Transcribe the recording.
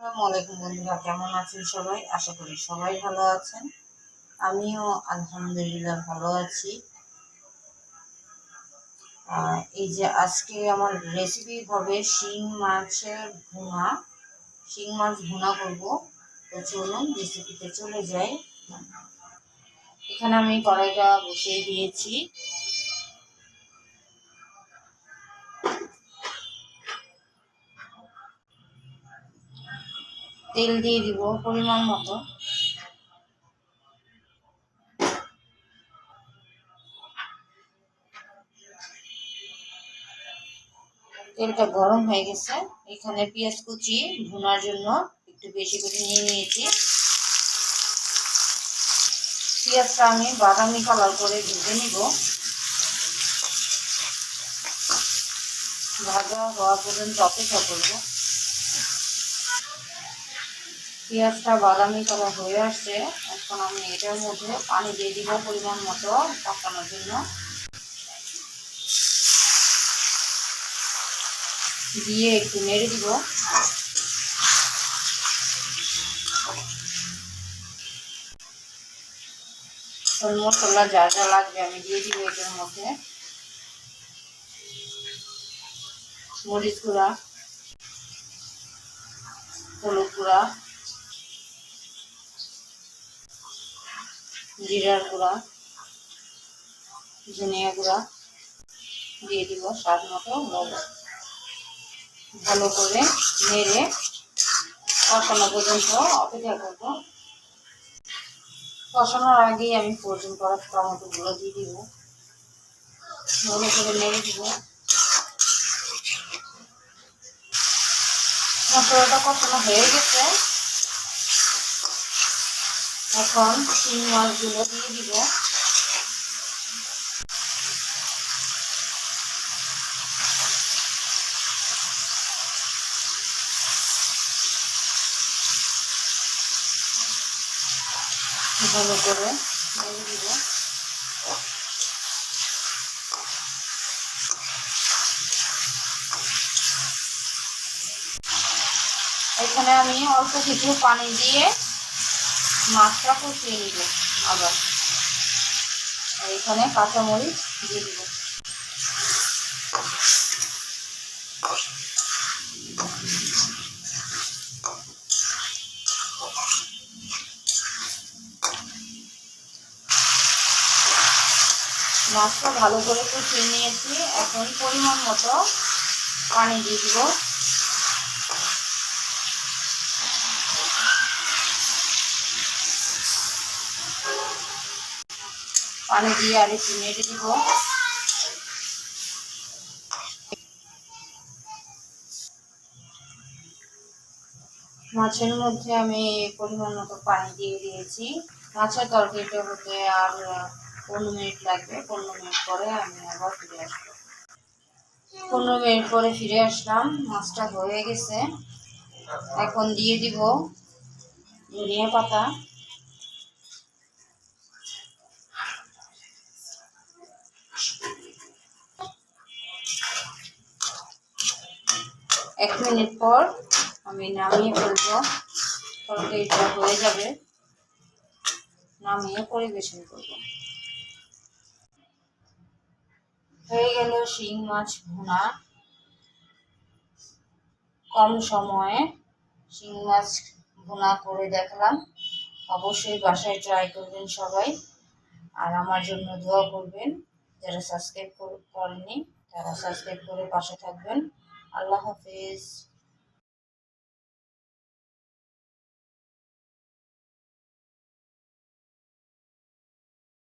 আসসালামু বন্ধুরা, কেমন আছেন সবাই? আশা করি সবাই ভালো আছেন। আমিও আলহামদুলিল্লাহ ভালো আছি। এই যে আজকে আমার রেসিপি হবে শিং মাছের ভুনা। শিং মাছ ভুনা করব। তো চলুন রেসিপিতে চলে যাই। এখানে আমি কড়াইটা বসিয়ে দিয়েছি। তেল দিয়ে দিব পরিমাণ মতো। তেলটা গরম হয়ে গেছে। এখানে পেঁয়াজ কুচি ভুনার জন্য একটু বেশি করে নিয়ে নিয়েছি। পেঁয়াজটা আমি বাদামি কালার করে ভেজে নিব। ভাজা হওয়া পর্যন্ত অপেক্ষা করব। পেঁয়াজটা, বাদামি কালার হয়ে আসছে। এখন আমি এটার মধ্যে পানি দিয়ে দিব পরিমাণ মতো পাকানোর জন্য। দিয়ে একটু নেড়ে দিব। মশলা যা যা লাগবে আমি দিয়ে দিব এটার মধ্যে। মরিচ গুঁড়া, হলুদ গুঁড়া। জিরার গুঁড়া, ধনিয়া গুঁড়া দিয়ে দিব স্বাদ মতো লবণ। ভালো করে নেড়ে কষানো পর্যন্ত অপেক্ষা করব। কষানোর আগেই আমি প্রয়োজন করা টমেটোগুলো দিয়ে দিব। ভালো করে নেড়ে দিব। মশলাটা কষানো হয়ে গেছে। এখন শিং মাছগুলো দিয়ে দিব। ভালো করে নেড়ে দিব। এখানে আমি অল্প কিছু পানি দিয়ে মাছটা কষিয়ে নিব আবার। এখানে কাঁচামরিচ দিয়ে দিব। মাছটা ভালো করে কষিয়ে নিয়েছি এখন পরিমাণ মতো পানি দিয়ে দিব। পানি দিয়ে আর একটু নেড়ে দিব। মাছের মধ্যে আমি পরিমাণ মতো পানি দিয়ে দিয়েছি। মাছের তরকারিটা হতে আর পনেরো মিনিট লাগবে। পনেরো মিনিট পরে আমি আবার ফিরে আসব। পনেরো মিনিট পরে ফিরে আসলাম। মাছটা হয়ে গেছে। এখন দিয়ে দিব ধনিয়া পাতা। এক মিনিট পর আমি নামিয়ে ফেলব। তরকারিটা হয়ে যাবে। নামিয়ে পরিবেশন করব। হয়ে গেল শিং মাছ ভুনা। কম সময়ে শিং মাছ ভুনা করে দেখলাম। অবশ্যই বাসায় ট্রাই করবেন সবাই। আর আমার জন্য দোয়া করবেন। যারা সাবস্ক্রাইব করেননি, তারা সাবস্ক্রাইব করে পাশে থাকবেন। আল্লাহ হাফিজ